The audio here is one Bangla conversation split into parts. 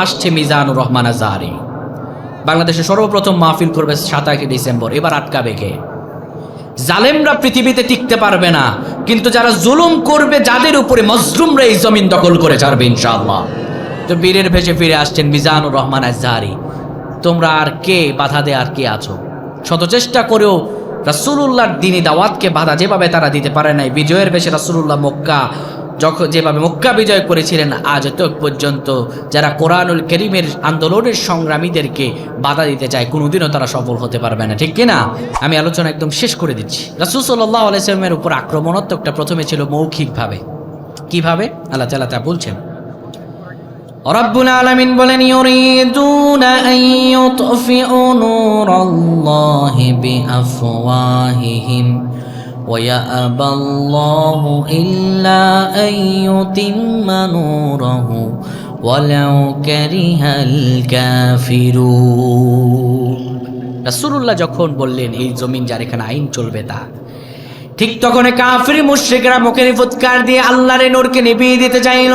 আসছে মিজানুর রহমান আজাহারি। বাংলাদেশে সর্বপ্রথম মাহফিল করবে সাতাশে ডিসেম্বর। এবার আটকাবে কে? জালেমরা পৃথিবীতে টিকতে পারবে না, কিন্তু যারা জুলুম করবে, যাদের উপরে মজলুমরা এই জমিন দখল করে ছাড়বে ইনশাআল্লাহ। তো বীরের ভেসে ফিরে আসছেন মিজানুর রহমান আজহারি। তোমরা আর কে বাধা দেয় আর কে আছো? শত চেষ্টা করেও রাসুলুল্লাহর দিনী দাওয়াতকে বাধা যেভাবে তারা দিতে পারে নাই, বিজয়ের বেশে রাসুলুল্লাহ মক্কা যখন যেভাবে মক্কা বিজয় করেছিলেন, আজ তো পর্যন্ত যারা কোরআনুল করিমের আন্দোলনের সংগ্রামীদেরকে বাধা দিতে চায়, কোনোদিনও তারা সফল হতে পারবে না। ঠিক কিনা আমি আলোচনা একদম শেষ করে দিচ্ছি। রাসুল সাল্লাহ আলাইসলামের উপর আক্রমণাত্মকটা প্রথমে ছিল মৌখিকভাবে। কীভাবে? আল্লাহ তালা তা বলছেন রব্বুল আলামিন বলেন, ইউরিদুনা ইউতফিউ নূরাল্লাহি বিআফওয়াহিহিম। ويأبى الله إلا أن يتم نوره ولو كره الكافرون রাসূলুল্লাহ যখন বললেন এই জমিন যার এখানে আইন চলবে তা ঠিক তখন কাফির মুশরিকরা মুখের ফুৎকার দিয়ে আল্লাহর এই নূরকে নিভিয়ে দিতে চাইল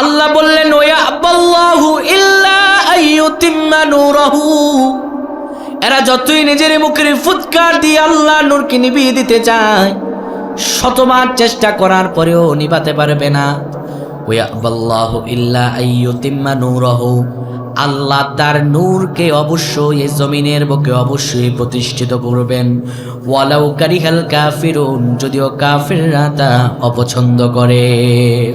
আল্লাহ বললেন ওয়া আব্বাল্লাহু ইল্লা আইয়ুতিম্মা নূরাহু এরা যতই নিজের মুখের ফুৎকার দিয়ে আল্লাহ নূরকে নিভিয়ে দিতে চায়, শতবার চেষ্টা করার পরেও নিভাতে পারবে না। আল্লাহ তার নূরকে অবশ্যই এই জমিনের বুকে অবশ্যই প্রতিষ্ঠিত করবেন। ওয়ালাউ কারিহাল কাফিরুন, যদিও কাফিররা তা অপছন্দ করে।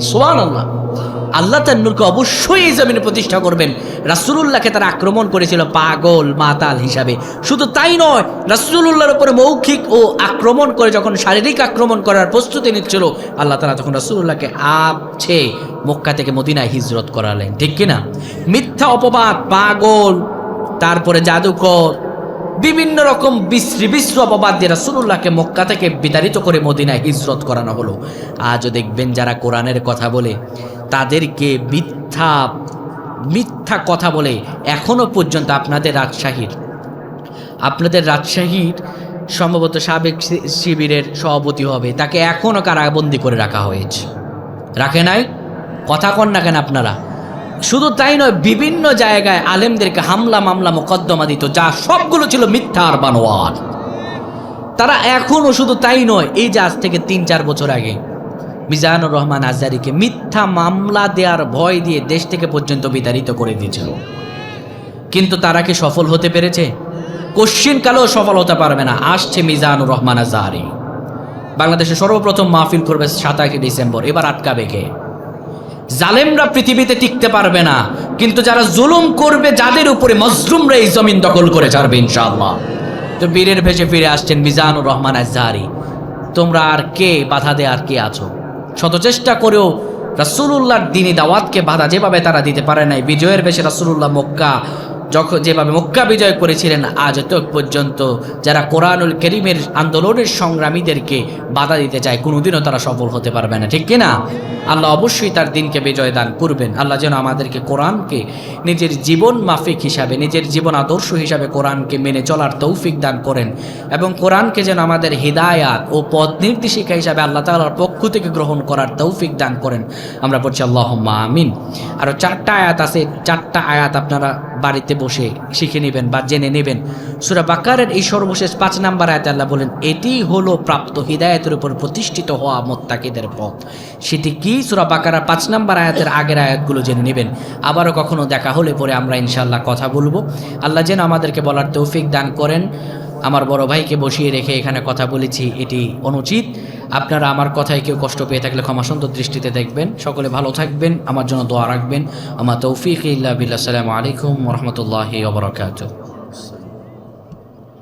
সুবহানাল্লাহ। আল্লাহ তার নূরকে অবশ্যই এই জমিনে প্রতিষ্ঠা করবেন। রাসূলুল্লাহকে তারা আক্রমণ করেছিল পাগল মাতাল হিসাবে। শুধু তাই নয়, রাসূলুল্লাহর উপরে মৌখিক ও আক্রমণ করে যখন শারীরিক আক্রমণ করার প্রস্তুতি নিচ্ছিল, আল্লাহ তালা তখন রাসূলুল্লাহকে আপছে মক্কা থেকে মদিনায় হিজরত করালেন। ঠিক কিনা? মিথ্যা অপবাদ, পাগল, তারপরে জাদুকর, বিভিন্ন রকম বিশ্রী বিশ্র অপবাদ দিয়ে রাসূলুল্লাহকে মক্কা থেকে বিতাড়িত করে মদিনায় হিজরত করানো হলো। আজও দেখবেন যারা কোরআনের কথা বলে তাদেরকে মিথ্যা মিথ্যা কথা বলে এখনও পর্যন্ত আপনাদের রাজশাহীর। আপনাদের রাজশাহীর সম্ভবত সাবেক শিবিরের সভাপতি হবে। তাকে এখনও কারাবন্দি করে রাখা হয়েছে। রাখে নাই? কথা কন না কেন আপনারা? শুধু তাই নয়, বিভিন্ন জায়গায় আলেমদেরকে হামলা, মামলা, মোকদ্দমা দিত, যা সবগুলো ছিল মিথ্যা আর বানোয়ার। তারা এখনও শুধু তাই নয়, এই যে আজ থেকে তিন চার বছর আগে মিজানুর রহমান আজারিকে মিথ্যা মামলা দেওয়ার ভয় দিয়ে দেশ থেকে পর্যন্ত বিতাড়িত করে দিয়েছিল। কিন্তু তারা কি সফল হতে পেরেছে? কালেও সফল হতে পারবে না। আসছে মিজানুর রহমান আজাহারি। বাংলাদেশে সর্বপ্রথম মাহফিল করবে সাতাশে ডিসেম্বর। এবার আটকাবে কে? জালেমরা পৃথিবীতে টিকতে পারবে না। কিন্তু যারা জুলুম করবে, যাদের উপরে মজলুমরা এই জমিন দখল করে ছাড়বে ইনশাআল্লাহ। তো বীরের ভেসে ফিরে আসছেন মিজানুর রহমান আজহারি। তোমরা আর কে? বাধা দেয় আর কে আছো? শত চেষ্টা করেও রাসূলুল্লাহর দিনী দাওয়াতকে বাধা যেভাবে তারা দিতে পারে নাই। বিজয়ের বেশে রাসূলুল্লাহ মক্কা যখন যেভাবে মক্কা বিজয় করেছিলেন, আজ পর্যন্ত যারা কোরআনুল করিমের আন্দোলনের সংগ্রামীদেরকে বাধা দিতে চায়, কোনোদিনও তারা সফল হতে পারবে না, ঠিক কিনা? আল্লাহ অবশ্যই তার দিনকে বিজয় দান করবেন। আল্লাহ যেন আমাদেরকে কোরআনকে নিজের জীবন মাফিক হিসাবে, নিজের জীবন আদর্শ হিসাবে কোরআনকে মেনে চলার তৌফিক দান করেন এবং কোরআনকে যেন আমাদের হৃদায়াত ও পথ নির্দেশিকা হিসাবে আল্লাহ তাআলার পক্ষ থেকে গ্রহণ করার তৌফিক দান করেন। আমরা বলছি আল্লাহ আমিন। আরও চারটা আয়াত আছে। চারটা আয়াত আপনারা বাড়িতে বসে শিখে নেবেন বা জেনে নেবেন। সুরা বাকারের এই সর্বশেষ পাঁচ নাম্বার আয়াত আল্লাহ বলেন, এটি হলো প্রাপ্ত হৃদায়তের উপর প্রতিষ্ঠিত হওয়া মোত্তাকিদের পথ। সেটি কি? সুরা বাকারার পাঁচ নাম্বার আয়াতের আগের আয়াতগুলো জেনে নেবেন। আবারও কখনো দেখা হলে পরে আমরা ইনশাল্লাহ কথা বলব। আল্লাহ যেন আমাদেরকে বলার তৌফিক দান করেন। আমার বড় ভাইকে বসিয়ে রেখে এখানে কথা বলেছি, এটি অনুচিত। আপনারা আমার কথায় কেউ কষ্ট পেয়ে থাকলে ক্ষমা সুন্দর দৃষ্টিতে দেখবেন। সকলে ভালো থাকবেন, আমার জন্য দোয়া রাখবেন। আমার তৌফিক ইল্লা বিল্লাহ। সালামু আলাইকুম রহমতুল্লাহি ওবরাকাতুহ